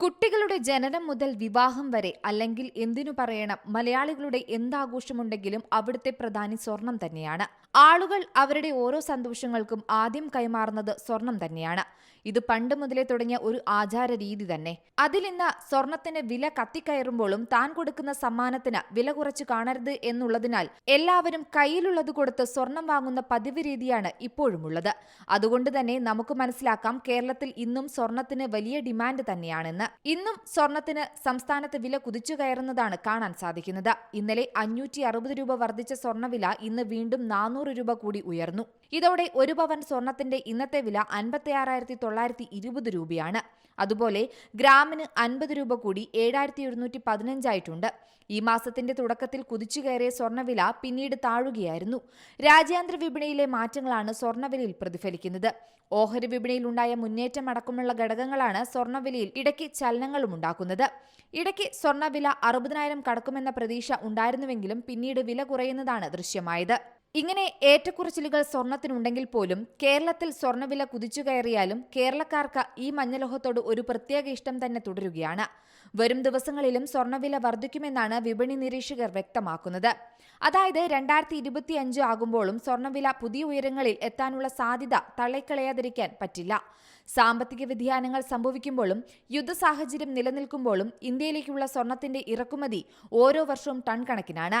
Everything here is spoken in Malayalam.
കുട്ടികളുടെ ജനനം മുതൽ വിവാഹം വരെ അല്ലെങ്കിൽ എന്തിനു പറയണം മലയാളികളുടെ എന്താഘോഷമുണ്ടെങ്കിലും അവിടുത്തെ പ്രധാനി സ്വർണം തന്നെയാണ്. ആളുകൾ അവരുടെ ഓരോ സന്തോഷങ്ങൾക്കും ആദ്യം കൈമാറുന്നത് സ്വർണം തന്നെയാണ്. ഇത് പണ്ട് മുതലേ തുടങ്ങിയ ഒരു ആചാര രീതി തന്നെ അതിലിന്ന് സ്വർണത്തിന് വില കത്തിക്കയറുമ്പോഴും താൻ കൊടുക്കുന്ന സമ്മാനത്തിന് വില കുറച്ച് കാണരുത് എന്നുള്ളതിനാൽ എല്ലാവരും കയ്യിലുള്ളത് കൊടുത്ത് സ്വർണം വാങ്ങുന്ന പതിവ് രീതിയാണ് ഇപ്പോഴുമുള്ളത്. അതുകൊണ്ട് തന്നെ നമുക്ക് മനസ്സിലാക്കാം കേരളത്തിൽ ഇന്നും സ്വർണത്തിന് വലിയ ഡിമാൻഡ് തന്നെയാണെന്ന്. ഇന്നും സ്വർണത്തിന് സംസ്ഥാനത്ത് വില കുതിച്ചു കയറുന്നതാണ് കാണാൻ സാധിക്കുന്നത്. ഇന്നലെ അഞ്ഞൂറ്റി രൂപ വർദ്ധിച്ച സ്വർണവില ഇന്ന് വീണ്ടും നാനൂറ് രൂപ കൂടി ഉയർന്നു. ഇതോടെ ഒരു പവൻ സ്വർണത്തിന്റെ ഇന്നത്തെ വില അൻപത്തി ആറായിരത്തി തൊള്ളായിരത്തി ഇരുപത് രൂപയാണ്. അതുപോലെ ഗ്രാമിന് അൻപത് രൂപ കൂടി ഏഴായിരത്തി ഒരുന്നൂറ്റി പതിനഞ്ചായിട്ടുണ്ട് ഈ മാസത്തിന്റെ തുടക്കത്തിൽ കുതിച്ചു കയറിയ സ്വർണവില പിന്നീട് താഴുകയായിരുന്നു. രാജ്യാന്തര വിപണിയിലെ മാറ്റങ്ങളാണ് സ്വർണവിലയിൽ പ്രതിഫലിക്കുന്നത്. ഓഹരി വിപണിയിൽ ഉണ്ടായ മുന്നേറ്റം അടക്കമുള്ള ഘടകങ്ങളാണ് സ്വർണവിലയിൽ ഇടയ്ക്ക് ചലനങ്ങളും ഉണ്ടാക്കുന്നത്. ഇടയ്ക്ക് സ്വർണവില അറുപതിനായിരം കടക്കുമെന്ന പ്രതീക്ഷ ഉണ്ടായിരുന്നുവെങ്കിലും പിന്നീട് വില കുറയുന്നതാണ് ദൃശ്യമായത്. ഇങ്ങനെ ഏറ്റക്കുറച്ചിലുകൾ സ്വർണത്തിനുണ്ടെങ്കിൽ പോലും കേരളത്തിൽ സ്വർണവില കുതിച്ചു കയറിയാലും കേരളക്കാർക്ക് ഈ മഞ്ഞലോഹത്തോട് ഒരു പ്രത്യേക ഇഷ്ടം തന്നെ തുടരുകയാണ്. വരും ദിവസങ്ങളിലും സ്വർണവില വർദ്ധിക്കുമെന്നാണ് വിപണി നിരീക്ഷകർ വ്യക്തമാക്കുന്നത്. അതായത് രണ്ടായിരത്തി ഇരുപത്തി അഞ്ച് ആകുമ്പോഴും സ്വർണവില പുതിയ ഉയരങ്ങളിൽ എത്താനുള്ള സാധ്യത തള്ളിക്കളയാതിരിക്കാൻ പറ്റില്ല. സാമ്പത്തിക വ്യതിയാനങ്ങൾ സംഭവിക്കുമ്പോഴും യുദ്ധ സാഹചര്യം നിലനിൽക്കുമ്പോഴും ഇന്ത്യയിലേക്കുള്ള സ്വർണത്തിന്റെ ഇറക്കുമതി ഓരോ വർഷവും ടൺ കണക്കിനാണ്.